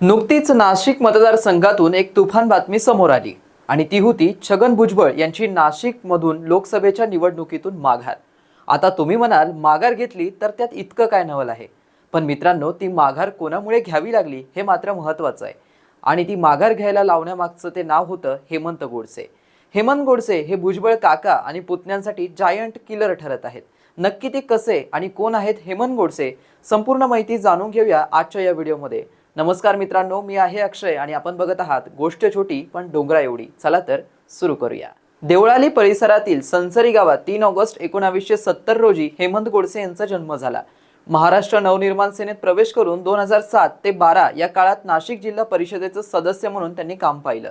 नुकतीच नाशिक मतदारसंघातून एक तुफान बातमी समोर आली. आणि ती होती छगन भुजबळ यांची नाशिकमधून लोकसभेच्या निवडणुकीतून माघार. आता तुम्ही म्हणाल माघार घेतली तर त्यात इतकं काय नवल आहे? पण मित्रांनो ती माघार कोणामुळे घ्यावी लागली हे मात्र महत्त्वाचं आहे. आणि ती माघार घ्यायला लावण्यामागचं ते नाव होतं हेमंत गोडसे. हेमंत गोडसे हे भुजबळ काका आणि पुतण्यांसाठी जायंट किलर ठरत आहेत. नक्की ते कसे आणि कोण आहेत हेमंत गोडसे? संपूर्ण माहिती जाणून घेऊया आजच्या या व्हिडिओमध्ये. नमस्कार मित्रांनो मी आहे अक्षय आणि आपण बघत आहात गोष्ट छोटी पण डोंगरा एवढी. चला तर सुरू करूया. देवळाली परिसरातील संसरी गावात तीन ऑगस्ट एकोणावीसशे सत्तर रोजी हेमंत गोडसे यांचा जन्म झाला. महाराष्ट्र नवनिर्माण सेनेत प्रवेश करून दोन हजार सात ते बारा या काळात नाशिक जिल्हा परिषदेचं सदस्य म्हणून त्यांनी काम पाहिलं.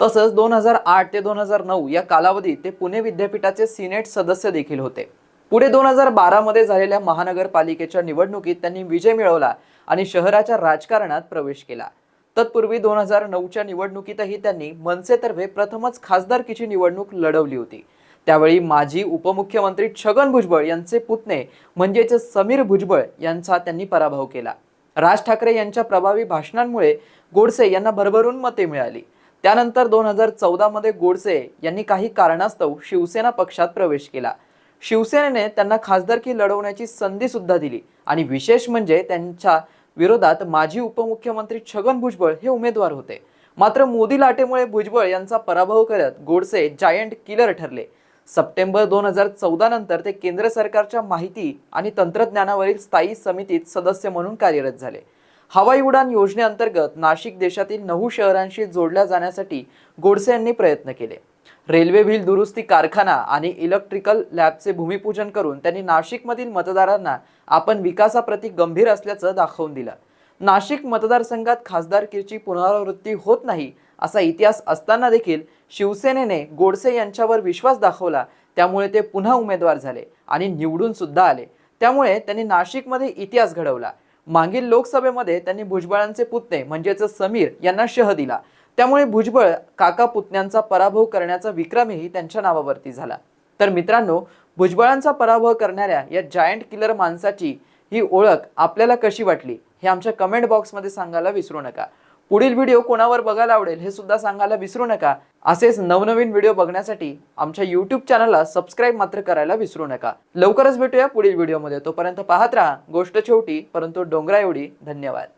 तसंच दोन हजार आठ ते दोन हजार नऊ या कालावधीत ते पुणे विद्यापीठाचे सिनेट सदस्य देखील होते. पुढे दोन हजार बारा मध्ये झालेल्या महानगरपालिकेच्या निवडणुकीत त्यांनी विजय मिळवला आणि शहराच्या राजकारणात प्रवेश केला. तत्पूर्वी दोन हजार नऊच्या निवडणुकीतही त्यांनी मनसेतर्फे प्रथमच खासदारकीची निवडणूक लढवली होती. त्यावेळी माजी उपमुख्यमंत्री छगन भुजबळ यांचे पुतणे म्हणजेच समीर भुजबळ यांचा त्यांनी पराभव केला. राज ठाकरे यांच्या प्रभावी भाषणांमुळे गोडसे यांना भरभरून मते मिळाली. त्यानंतर दोन हजार चौदामध्ये गोडसे यांनी काही कारणास्तव शिवसेना पक्षात प्रवेश केला. शिवसेनेने त्यांना खासदारकी लढवण्याची संधी सुद्धा दिली. आणि विशेष म्हणजे त्यांच्या विरोधात माजी उपमुख्यमंत्री छगन भुजबळ हे उमेदवार होते. मात्र मोदी लाटेमुळे भुजबळ यांचा पराभव करत गोडसे जायंट किलर ठरले. सप्टेंबर दोन हजार चौदा नंतर ते केंद्र सरकारच्या माहिती आणि तंत्रज्ञानावरील स्थायी समितीत सदस्य म्हणून कार्यरत झाले. हवाई उडान योजनेअंतर्गत नाशिक देशातील नऊ शहरांशी जोडल्या जाण्यासाठी गोडसे यांनी प्रयत्न केले. रेल्वे व्हील दुरुस्ती कारखाना आणि इलेक्ट्रिकल लॅबचे भूमिपूजन करून त्यांनी नाशिकमधील मतदारांना आपण विकासाप्रती गंभीर असल्याचं दाखवून दिलं. नाशिक मतदारसंघात खासदारकीची पुनरावृत्ती होत नाही असा इतिहास असताना देखील शिवसेनेने गोडसे यांच्यावर विश्वास दाखवला. त्यामुळे ते पुन्हा उमेदवार झाले आणि निवडून सुद्धा आले. त्यामुळे त्यांनी नाशिकमध्ये इतिहास घडवला. मागील लोकसभेमध्ये त्यांनी भुजबळांचे पुतणे म्हणजेच समीर यांना शह दिला. त्यामुळे भुजबळ काका पुतण्यांचा पराभव करण्याचा विक्रमही त्यांच्या नावावरती झाला. तर मित्रांनो भुजबळांचा पराभव करणाऱ्या या जायंट किलर माणसाची ही ओळख आपल्याला कशी वाटली हे आमच्या कमेंट बॉक्समध्ये सांगायला विसरू नका. पुढील व्हिडिओ कोणावर बघायला आवडेल हे सुद्धा सांगायला विसरू नका. असेच नवनवीन व्हिडिओ बघण्यासाठी आमच्या यूट्यूब चॅनलला सबस्क्राईब मात्र करायला विसरू नका. लवकरच भेटूया पुढील व्हिडिओमध्ये. तोपर्यंत पाहत राहा गोष्ट छोटी परंतु डोंगरा एवढी धन्यवाद.